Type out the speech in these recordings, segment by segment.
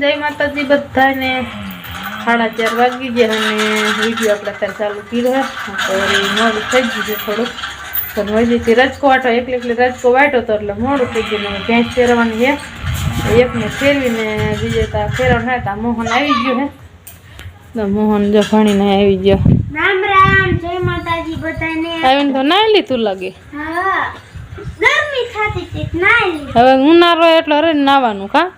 જય માતાજી બધાને. સાડા ચાર વાગી ગયા અને વીડિયો આપણે અત્યારે ચાલુ કર્યો તો મોડું થઈ ગયું છે થોડુંક. પણ હજીથી રજકો વાટો એકલી એકલી રજકો વાટ્યો હતો એટલે મોડું થઈ ગયું. ને ભેંસ ફેરવાની છે. એકને ફેરવીને બીજે તા ફેરવણ હે તા મોહન આવી ગયો હે. તો મોહન જો ભણીને આવી ગયો. રામ રામ જય માતાજી બધાને. આવીને તો ના લીધું લાગે. હા હવે ઉનાળો એટલો રે ને નાવાનું કા?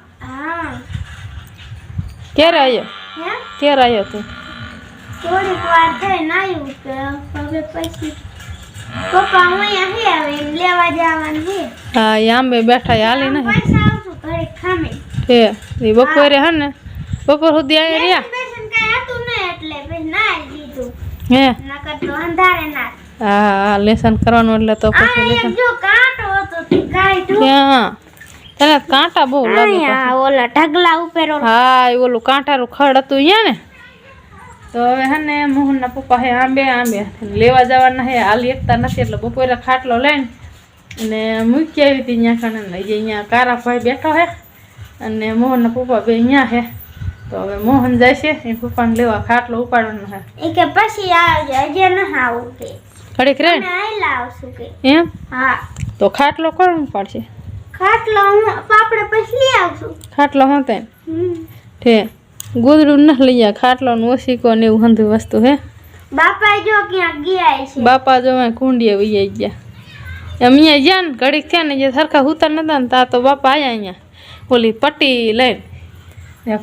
ક્યારે આવ્યો હે? ક્યારે આવ્યો તું? થોડીક વાર થઈ નાયું કે હવે પછી પપ્પા હું અહીંયા હે હવે એમ લેવા જવાનું છે હા એ આંબે બેઠા હાલી નહીં. પૈસા આવશું ઘરે ખામે. છે એ બપોરે હે ને? બપોર સુધી આવી રહ્યા? બેસન કઈ હતું ને એટલે પછી નાઈ દીધું. હે? નકર તો અંધારે ના હા હા લેસન કરવાનું એટલે તો પછી લેસન જો કાંટો હતો તે કાઢ્યો ત્યાં તને કાંટા બહુ લાગે ઓલા ઢગલા ઉપર. હા એ ઓલું કાંટારું ખડ હતું અહીંયા ને. તો હવે હે ને મોહનના પપ્પા હે આંબે આંબે. લેવા જવાના હે હાલી એકતા નથી એટલે બપોરે ખાટલો લઈને અને મૂકી આવી હતી અહીંયા કણે. ને જે અહીંયા કારાભાઈ બેઠો હે. અને મોહનના પપ્પા બે અહીંયા હે. તો હવે મોહન જાય છે એ પપ્પાને લેવા ખાટલો ઉપાડવાનો હે. એ કે પછી આજે ન આવું કે. ઘડીક રે અને આયલા આવશું કે. એમ? હા. તો ખાટલો કોણ ઉપાડશે? ખાટલો હું આપણે પછી લઈ આવશું. ખાટલો હોતે હમ. ઠે ગોદડું ન લઈ આ ખાટલો નું ઓશીકો ને એવું હંધું વસ્તુ હે. બાપા જો ક્યાં ગયા છે. બાપા જો મેં કુંડીએ વહી ગયા. એમ અહીંયા ગયા ને ઘડીક થયા ને જે સરખા હુતા નતા ને તા તો બાપા આયા અહીંયા ઓલી પટ્ટી લઈને.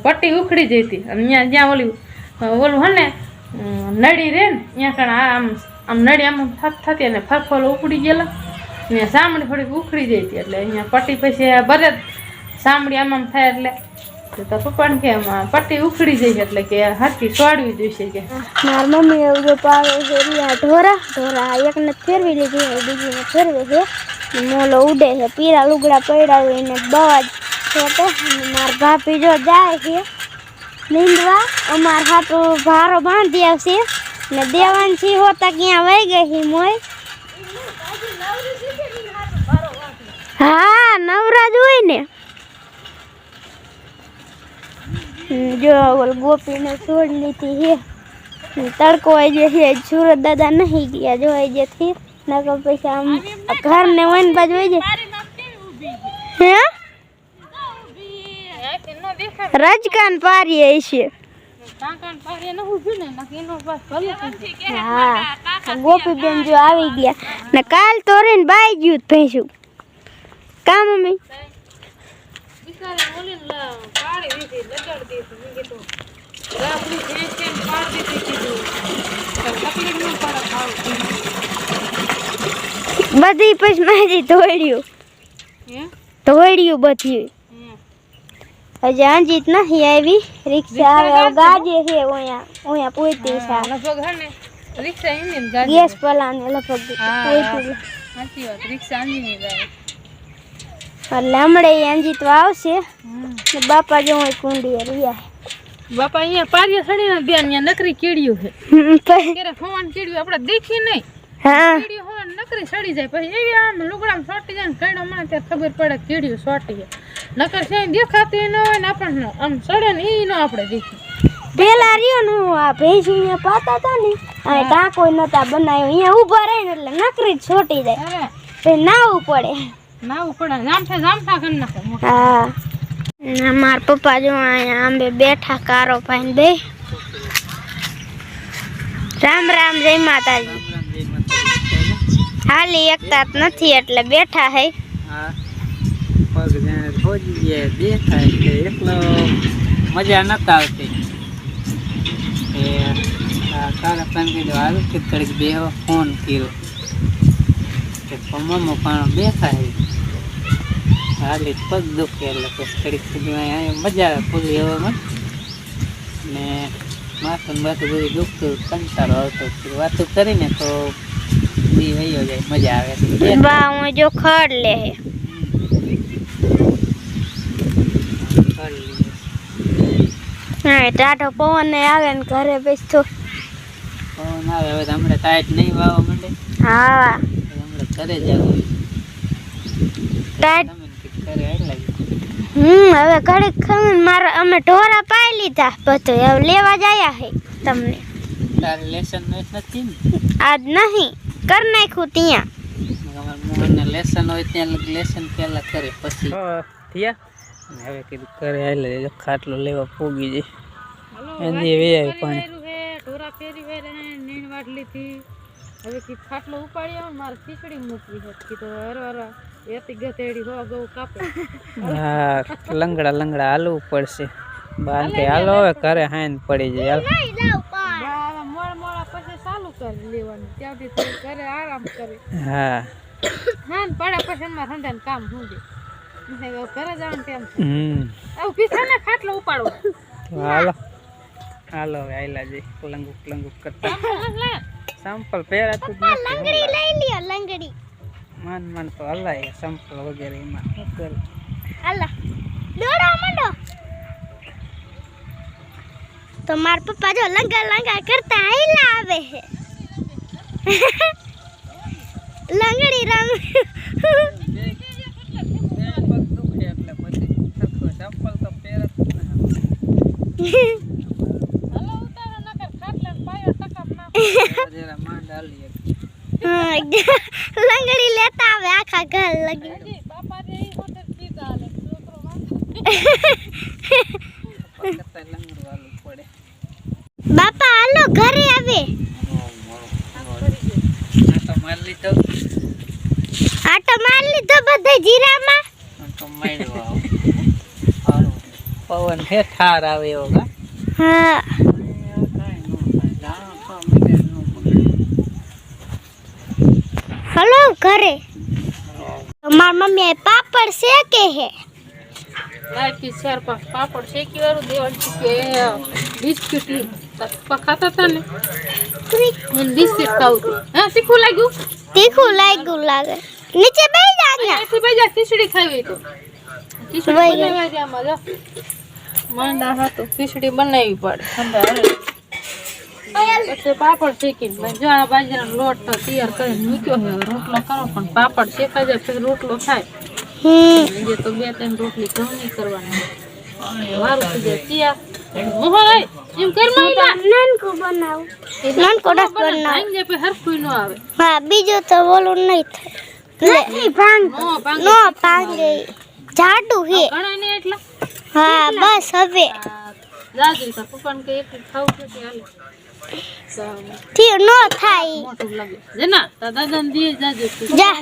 પટ્ટી ઉખડી જઈ હતી. અને અહીંયા જ્યાં ઓલી ઓલું હોય ને નડી રે ને ત્યાં કણ આમ આમ નળી આમ થત થતી અને ફરફોલો ઉપડી ગયેલા. ને સામડી થોડીક ઉખડી જઈ હતી એટલે અહીંયા પટ્ટી પછી ભરે સામડી આમ થાય એટલે તો તો પપ્પાને કે પટ્ટી ઉખડી જઈ છે એટલે કે હાથી સોડવી જોઈશે કે. માર મમ્મી એવું જો પાવે છે ઢોરા ઢોરા એકને ફેરવી લીધી હોય બીજીને ફેરવે છે. મોલો ઉડે છે પીરા લુગડા પડ્યા હોય એને જ છોટે અને માર ભાભી જો જાય છે નીંદવા, અમાર હાથો ભારો બાંધી આવશે. ને દેવાન છી હોતા ક્યાં વહી ગઈ છે મોય? હા નવરાજ હોય ને. જો ઓલ ગોપીને છોડ લીધી છે. તડકો આવી જે છે, સુરત દાદા નહીં ગયા, જો આવી જતી નકર પછી આમ ઘર ને વન બાજુ આવી જાય હે? રજકાન પારી છે. હા, ગોપીબેન જો આવી ગયા. ને કાલ તો રેન બાઈ ગયું ભેંસું. કા મમ્મી. બધી પછી મારી ધોળ્યું ધોળ્યું બધી. હજી અંજીત નથી આવી. રિક્ષા આવે ગાજે છે ઓયા ઓયા પૂરતી છે. રિક્ષા એની જ ગાડી ગેસ પલાને લગભગ હા, પૂરતી સાચી વાત રિક્ષા આંજીની જાય એટલે હમણાં એ અંજીત આવશે. ને બાપા જો હું કુંડી રહ્યા બાપા અહીંયા પારિયા સડીને બેન અહીંયા નકરી કીડ્યું છે. ક્યારે ફોન કીડ્યું આપણે દેખી નહીં. હા. કીડ્યું હોય નકરી સડી જાય. પછી એવી આમ લુગડામાં સોટી જાય ને કઈડો મને ખબર પડે કેડ્યું સોટી છે. નકર છે દેખાતું ન હોય ને આપણને આમ સડે ને એ ન આપણે દેખી. પેલા રહ્યો ને હું આ ભેંસ અહીંયા પાતા હતા ને આ ટાંકો નતા બનાવ્યો અહીંયા ઊભા રહે ને એટલે નકરી જ છોટી જાય. ના પડે. નાવું પડે જામઠા જામઠા કરી નાખે હા. ના માર પપ્પા જો અહીંયા આંબે બેઠા કારો પાઈને બે રામ રામ જય માતાજી. હાલી એકતા નથી એટલે બેઠા હે. દેખાય મજા નતા આવતી. એ આ કાળા પાન કીધું હારું કે ઘડીક બેહો. ફોન કર્યો. કે મમ્મો પણ બેઠા હે. હાલી પગ દુખે એટલે કે ઘડીક સુધી અહીંયા મજા આવે પૂરી હવામાં. ને માથું માથું બધું દુખતું કંટાળો આવતો વાતો કરીને તો બી વયો જાય મજા આવે બા હું જો ખડ લે હે. ટાઢો પવન આવે ને ઘરે બેસતો પવન આવે હવે હમણાં ટાઈટ નહીં વાવવા માંડે. હા. હમણાં ઘરે જવું ટાઈટ તમે ને કંઈક ઘરે એટલે હમ હવે ઘડીક ખમીને મારા અમે ઢોરા પાઈ લીધા. બધું હવે લેવા જાયા હે તમને. તારે લેસન નથી ને? આજ નહીં કર નાખ્યું ત્યાં. મને લેસન હોય ત્યાં લેસન પહેલા કરે પછી. થયા? હવે કીધું કરે હાલે ખાટલો લેવા પોગી જાય એની વે પાણી. ઢોરા ફેરી ફેરી નીણ વાટલીથી. હવે કી ખાટલો ઉપાડી આવો મારે ખીચડી મૂકવી હતી તો હર હર એતી ગતેડી હો ગૌ કાપે. હા લંગડા લંગડા હાલવું પડશે. બાંધે હાલો હવે ઘરે હાઈન પડી જાય. હાલ. મોડા મોડા પછી ચાલુ કરી લેવાનું. ત્યાંથી ઘરે આરામ કરે. હા. હા ને પડે પછી એમાં સંધાન કામ હું દે હવે ઘરે જવાનું તેમ હમ. આવું પીછા ને ખાટલો ઉપાડો હાલો. હાલો હવે આયલા જઈ પલંગ પલંગ કરતા સંપલ પહેરાતું જ લંગડી લઈ લ્યો લંગડી. માન માન તો હલાય સંપલ વગેરે એમાં. શું કરું? અલા દોડો મંડો. તો માર પપ્પા જો લંગા લંગા કરતા આયલા આવે હે લંગડી રમ. સંપલ તો પહેરાતું જ નથી હલો ઉતારો નકર ખાટલે પાયો ટકાપ ના જરા માંડ હાલીએ હા, લંગડી લેતા આવે આખા ઘર લગી બાપા હાલે ઘરે આવે. આ તો મારી આટો માર લીધો બધે જીરામાં. આ તો માર્યો પવન હે ઠાર આવે એવો હા હલો ઘરે માર મમ્મી પાપડ શેકે હે લાઈકી ચાર પાંચ પાપડ શેકી વાળું દેવાનું કે બિસ્કિટ ખાતા હતા ને મને બિસ્કિટ ખાવું હતું હા તીખું લાગ્યું તીખું લાગ્યું લાગે નીચે બેસી જા ને અહીંયાથી બીજા ખીચડી ખાવી તો ખીચડી વહી ગઈ. બનાવવા દે આમાં જો માંડા હતું ખીચડી બનાવવી પડે ઠંડા હારે પછી પાપડ શેકીને જો આ બાજરાનો લોટ તો તૈયાર કરીને મૂક્યો છે. રોટલો કરો પણ પાપડ શેકાઈ જાય પછી રોટલો થાય. તો બે ત્રણ રોટલી ઘઉંની કરવાની. વારું થઈ જાય ત્યાં મોહન એમ કરમાં જા નાનકું બનાવું. નાનકો રસ બનાવ. ભાંગ જાય પછી હરખું ન આવે. હા બીજો તો ઓલું નહીં થાય. નહીં ભાંગ નો ભાંગે. જાડું હે ઘણા ને એટલા. હા બસ હવે. જાજરી તો પપ્પાને કે એક ખાવું છે કે હાલે. થી નો થાય. મોટું લાગે જેના તાર દાદાને દે જાજે જા.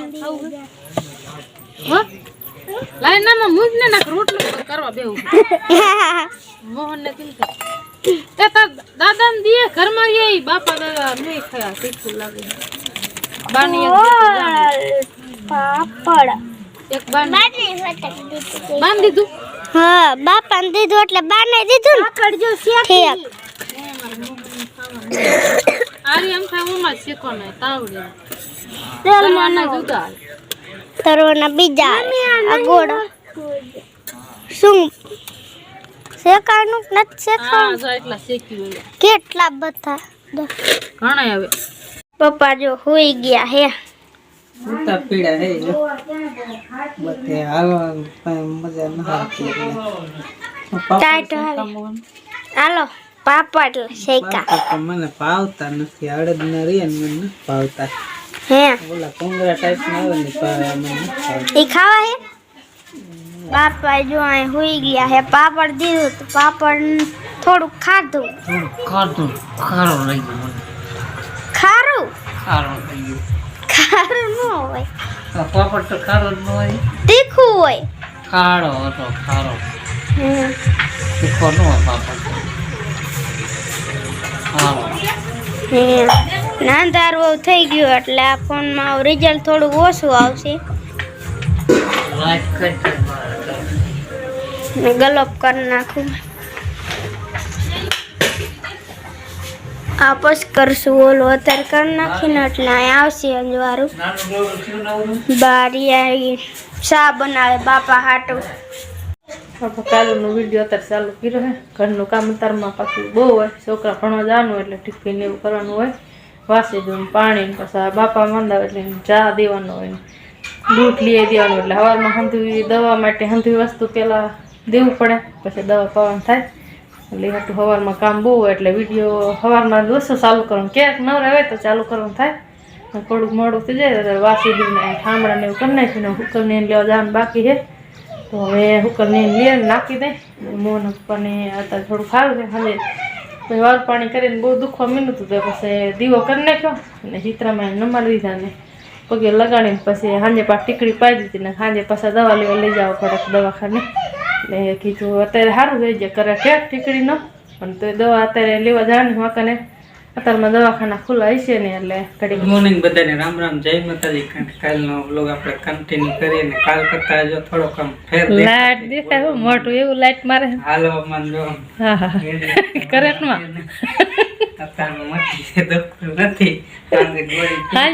હો? લાય નામાં મુજ ને ના રોટલો કરવા બેહું. મોહન ને કેમ કે? એ તાર દાદાને દે ઘરમાં એ બાપા દાદા નહીં ખાયા તીખું લાગે. બાની પાપડ એક બાની. બાંધી દીધું? હા બાપાને દીધું એટલે બાને દીધું ને. કરજો ઠીક. આરી એમ થાય ઓમાં શીખો ને તાવડે તેલ જુદા તરવાના બીજા આ ગોળ. શું? શેકાનું નથી હા શેકાનું જો એટલા શેકી હોય. કેટલા બધા? ઘણા હવે. પપ્પા જો હોઈ ગયા હે. ઉતા પીડા હે બધે મજા ન આવતી. ટાઈટ હાલે. પાપડ શેકા. પાપડ મને ભાવતા નથી અડદ ના રે ને મને ભાવતા. હે? ઓલા કોંગરા ટાઈપ ના આવે ને ભાવે મને ઈ ખાવા હે? બાપા જો અહીં હોઈ ગયા હે પાપડ દીધું તો પાપડ થોડુંક ખાધું. ખાધું ખારો ગયો મને. ખારું? ખારો થઈ ગયો. ખારું ન હોય. પાપડ તો ખારો ન હોય. તીખું હોય. ખારો હતો ખારો. હમ. તીખો ન હોય પાપડ નાંદાર બહુ થઈ ગયું એટલે આ ફોનમાં રિઝલ્ટ થોડું ઓછું આવશે. ગલપ કરી નાખું. આપસ કરશું ઓલું અત્યારે કરી નાખીને એટલે અહીં આવશે અંજવારું. બારી આવી શા બનાવે બાપા હાટું. કાલુનો વીડિયો અત્યારે ચાલુ કર્યો છે ઘરનું કામ અત્યારમાં પાછું બહુ હોય. છોકરા ભણવા જવાનું એટલે ટિફિન એવું કરવાનું હોય. વાસી દઉં પાણી પછી બાપા માંદા હોય એટલે ચા દેવાનો હોય દૂધ લઈ દેવાનું એટલે સવારમાં હંધવી, દવા માટે હંધવી વસ્તુ પહેલાં દેવું પડે. પછી દવા પાવાનું થાય. એટલે હતું સવારમાં કામ બહુ હોય એટલે વીડિયો સવારમાં જ ચાલુ કરવાનું. ક્યાંક ન રહે તો ચાલુ કરવાનું થાય. થોડુંક મોડું થઈ જાય. વાસી દીને ઠામડાને એવું કરી નાખ્યું ને હુકલને એને લેવા જવાનું બાકી છે. તો હવે કુકરની એને નાખી દે. મોહન ઉપરને અત્યારે થોડું ખાવું છે. હાલે પછી વાર પાણી કરીને બહુ દુખવા મીનું હતું તો પછી દીવો કરી નાખ્યો અને ચિત્રામાં નમાડી દીધા ને પગે લગાડીને પછી સાંજે પાછી ટીકડી પાઈ દીધી ને સાંજે પાછા દવા લેવા લઈ જવા પડે દવાખાને. ને કીધું અત્યારે સારું થઈ જાય. કરે ઠેક ટીકડીનો પણ તો દવા અત્યારે લેવા જવાની વાંકાને અત્યારમાં દવાખાના ખુલ્લા હશે ને એટલે ઘડી મોર્નિંગ બધાને રામ રામ જય માતાજી. કાલનો વ્લોગ આપણે કન્ટિન્યુ કરીએ ને કાલ કરતા જો થોડોક આમ ફેર લાઈટ દેખાય હો, મોટું એવું લાઈટ મારે. હાલો જો આમ હા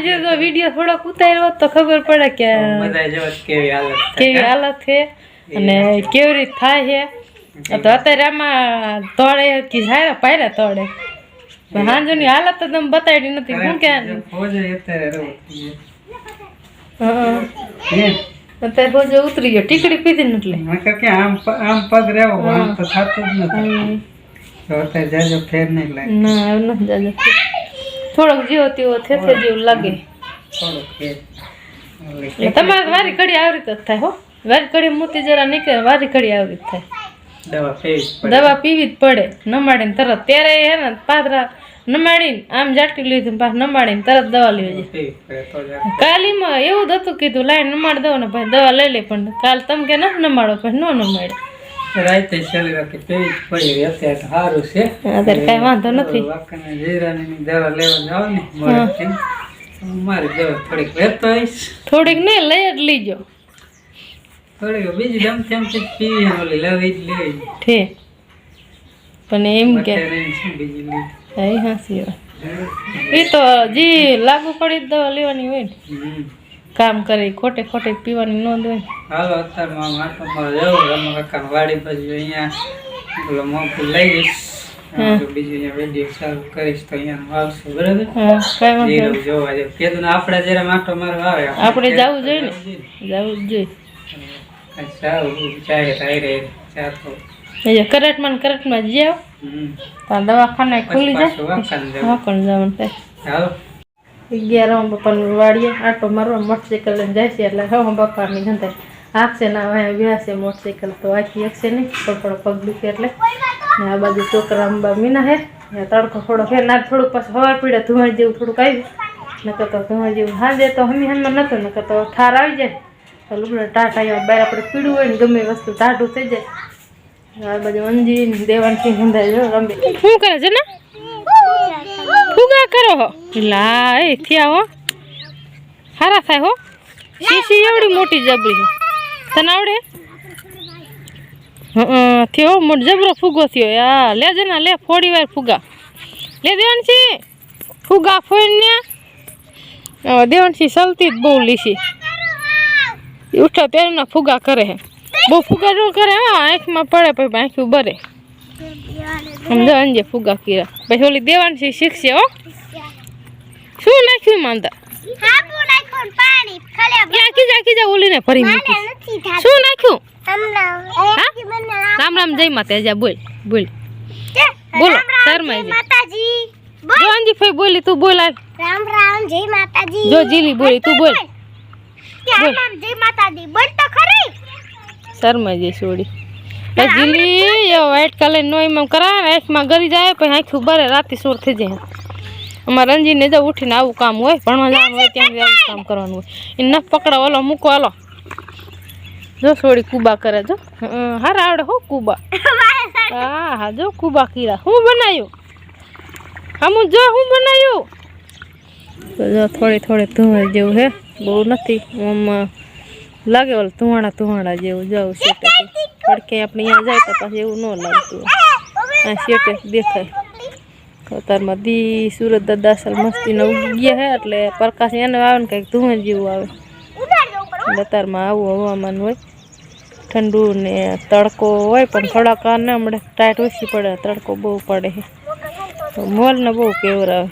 છે તો વીડિયો થોડોક ઉતાર્યો તો ખબર પડે કે બધા જો કેવી હાલત કેવી હાલત છે અને કેવી રીત થાય છે. તો અત્યારે આમાં તોડે કે જાય પાયરા તોડે. સાંજની હાલત તો તમે બતાડી નથી. હું કે અત્યારે રોજ ઉતરી ગયો. ટીકડી પીધી ને એટલે નકર કે આમ આમ પગ રહેવો આમ તો થતું જ નથી. તો અત્યારે જાજો ફેર નહીં લાગે. ના એવું નથી જાજો. થોડોક જેવો તેવો થેથે જેવું લાગે. થોડોક ફેર તમારે વારી ઘડી આવી રીતે થાય હો. વારી ઘડી મોતી જરા નીકળે વારી ઘડી આવી રીતે થાય. દવા પીવી જ પડે. નમાડીને તરત. ત્યારે હે ને પાતરા નમાડીને આમ જાટી લીધું પાછું નમાડીને તરત દવા લેવી કાલીમાં એવું જ હતું કીધું લાઈન નમાડ દો ને ભાઈ દવા લઈ લે પણ કાલ તમે કે ના નમાડો પછી ન નમાડે. રાતે ચાલી રાખી પેવી પડી અત્યારે સારું છે. અત્યારે કાંઈ વાંધો નથી. જીરાની દવા લેવા જાવ ને મારી દવા થોડીક લેતો આવીશ થોડીક નહીં લઈ જ લીજો. થોડીક બીજી ગમતી એમથી જ પીવી ઓલી લેવી જ લેવી ઠે. પણ એમ કે બીજી લીધી? એ હાસી એ તો જે લાગુ પડી જ દવા લેવાની હોય ને. કામ કરે ખોટે ખોટે પીવાની નોંધ હોય હાલો અત્યારમાં માટો મારો જવું રમા કાકા વાડી બાજુ અહીંયા પેલો મોકું લઈ જઈશ આપણે જોવા કીધું ને આપણે જયારે માટો મારવા આવે આપણે જાવું જોઈએ ને. જવું જ કરટમાં કરટમાં જાવ તો દવાખાને ખુલ્લી જાય. હા પણ જવાનું થાય. અગિયાર બાપાની વાડીએ આટો મારવા મોટરસાઇકલ લઈને જાય છે એટલે હવે બાપાની ધંધા. હાંકશે ના હવે વ્યાસે મોટરસાઇકલ તો આખી એકશે નહીં પણ થોડો પગ દુખે એટલે. ને આ બાજુ છોકરા અંબા મીના હે ને તડકો થોડો ફેર ના થોડુંક પાછું હવાર પીડે ધુમાડ જેવું થોડુંક આવ્યું નકર તો ધુમાડ જેવું હાજે તો હમી હમણાં નતો નકર તો ઠાર આવી જાય. તો લુગડા ટાટા બહાર આપણે પીડું હોય ને ગમે વસ્તુ ટાટું થઈ જાય. શું કરે છે ને? ફુગા કરો હો? લા, એ થયા હો. હારા થાય હો. શીશી એવડી મોટી જબરી તને આવડે? થયો મોટ જબરો ફુગો થયો. યા લેજે ને, લે, ફોડી વાર ફુગા. લે દેવાનસી ફુગા હવે દેવાનસી સલતી જ બહુ લીસી ઉઠા, પહેરના ફુગા કરે હે. બહુ ફુગા ન કરે આંખમાં પડે પછી આંખ્યું બરે સમજાવે અંજે ફુગા કીરા પછી ઓલી દેવાની છે શીખશે હો. શું નાખ્યું માંદા શું નાખ્યું? રામ રામ. જય માતા જા બોલ બોલ. બોલો જી માતાજી. જો ફઈ બોલી તું બોલ. રામ રામ જય માતાજી. જો જીલી બોલી તું બોલ રામ રામ જય માતાજી. બોલ તો ખરી શર્માઈ જઈશ છોડી. એ જીલી એ વાઈટ કલર નો એમ કરાવે ને આંખમાં ગરી જાય પછી આંખ ઊભા રાતે સોર થઈ જાય. અમારે રંજીને જો ઉઠીને આવું કામ હોય ભણવા જવાનું હોય ત્યાં આવું કામ કરવાનું હોય. એને પકડો ઓલો મૂકો હાલો. જો છોડી કુબા કરે જો. હં, હારા આવડે હો કુબા. હા હા જો કુબા કીરા હું બનાવ્યું હમું જો હું બનાવ્યું જો થોડી થોડી ધુમાડ જેવું હે. બહુ નથી આમ લાગે ઓલ ધુવાણા ધુવાણા જેવું જાવ શેટે પડકે આપણે અહીંયા જાય તો પાછું એવું ન લાગતું. આ શેટે દેખાય. અત્યારમાં દી સુરત દાદા અસલ મસ્તીને ઉગી હે એટલે પ્રકાશ એને આવે ને કંઈક ધુમાડ જેવું આવે. એટલે આવું હવામાન હોય. ઠંડુ ને તડકો હોય પણ થોડાક વાર ને હમણાં ટાઈટ ઓછી પડે તડકો બહુ પડે તો મોલ ને બહુ કેવર આવે.